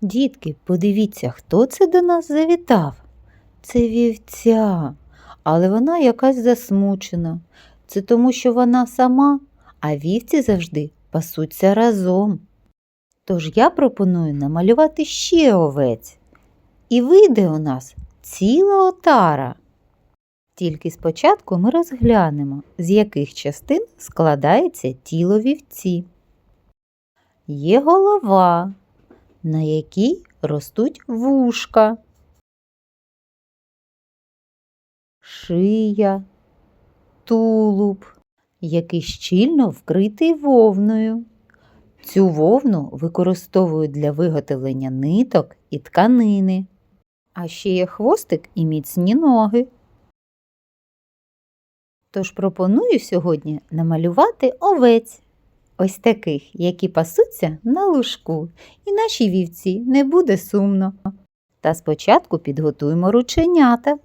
Дітки, подивіться, хто це до нас завітав? Це вівця, але вона якась засмучена. Це тому, що вона сама, а вівці завжди пасуться разом. Тож я пропоную намалювати ще овець. І вийде у нас ціла отара. Тільки спочатку ми розглянемо, з яких частин складається тіло вівці. Є голова, на якій ростуть вушка, шия, тулуб, який щільно вкритий вовною. Цю вовну використовують для виготовлення ниток і тканини. А ще є хвостик і міцні ноги. Тож пропоную сьогодні намалювати овець, ось таких, які пасуться на лужку, і нашій вівці не буде сумно. Та спочатку підготуємо рученята.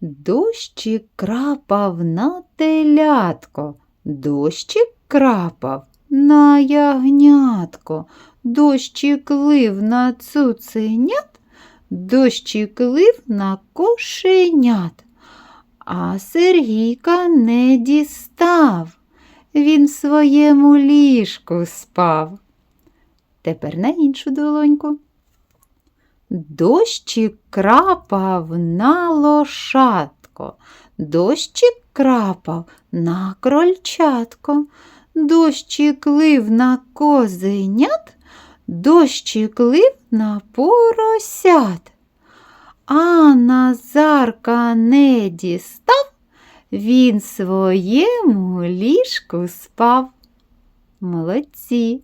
Дощик крапав на телятко, дощик крапав на ягнятко, дощик лив на цуценят, дощик лив на кошенят. А Сергійка не дістав. Він в своєму ліжку спав. Тепер на іншу долоньку. Дощик крапав на лошадко, дощик крапав на крольчатко, дощик лив на козенят, дощик лив на поросят. А Назарка не дістав, він своєму ліжку спав. Молодці.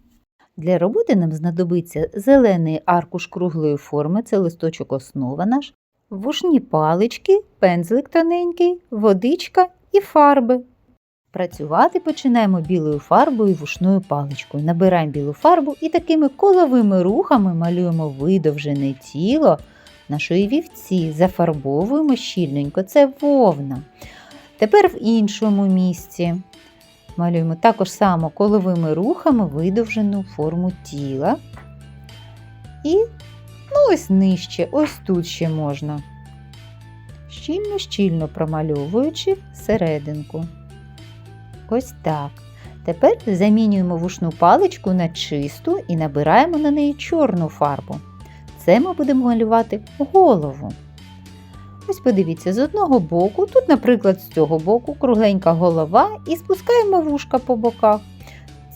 Для роботи нам знадобиться зелений аркуш круглої форми, це листочок основа наш, вушні палички, пензлик тоненький, водичка і фарби. Працювати починаємо білою фарбою і вушною паличкою. Набираємо білу фарбу і такими коловими рухами малюємо видовжене тіло нашої вівці, зафарбовуємо щільненько, це вовна. Тепер в іншому місці малюємо також само коловими рухами видовжену форму тіла. І ну, ось нижче, ось тут ще можна. Щільно-щільно промальовуючи серединку. Ось так. Тепер замінюємо вушну паличку на чисту і набираємо на неї чорну фарбу. Це ми будемо малювати голову. Ось подивіться, з одного боку, тут, наприклад, з цього боку кругленька голова і спускаємо вушка по боках.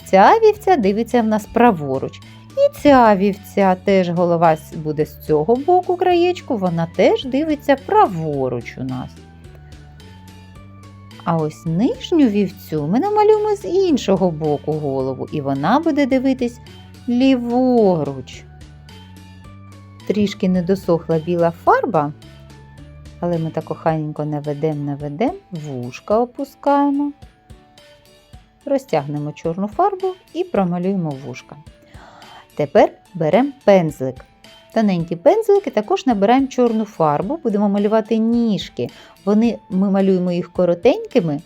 Ця вівця дивиться в нас праворуч. І ця вівця теж голова буде з цього боку краєчку, вона теж дивиться праворуч у нас. А ось нижню вівцю ми намалюємо з іншого боку голову, і вона буде дивитись ліворуч. Трішки не досохла біла фарба, але ми так охайненько наведемо, наведемо, вушка опускаємо, розтягнемо чорну фарбу і промалюємо вушка. Тепер беремо пензлик. Тоненькі пензлики також набираємо чорну фарбу, будемо малювати ніжки. Вони, Ми малюємо їх коротенькими,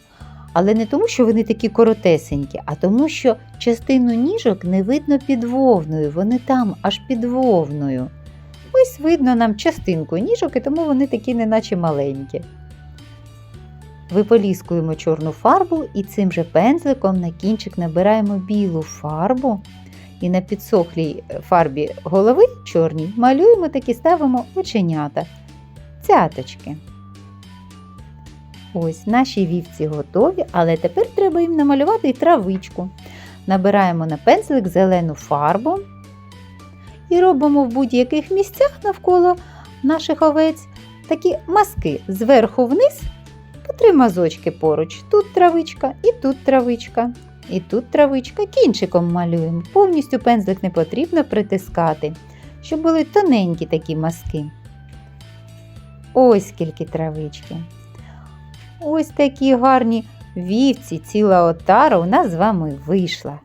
але не тому, що вони такі коротесенькі, а тому, що частину ніжок не видно під вовною, вони там аж під вовною. Ось видно нам частинку ніжок, і тому вони такі неначе маленькі. Виполіскуємо чорну фарбу і цим же пензликом на кінчик набираємо білу фарбу. І на підсохлій фарбі голови чорній малюємо такі ставимо оченята, цяточки. Ось наші вівці готові, але тепер треба їм намалювати і травичку. Набираємо на пензлик зелену фарбу і робимо в будь-яких місцях навколо наших овець такі маски зверху вниз, по три мазочки поруч. Тут травичка і тут травичка. І тут травичка кінчиком малюємо. Повністю пензлик не потрібно притискати, щоб були тоненькі такі маски. Ось скільки травички. Ось такі гарні вівці, ціла отара у нас з вами вийшла.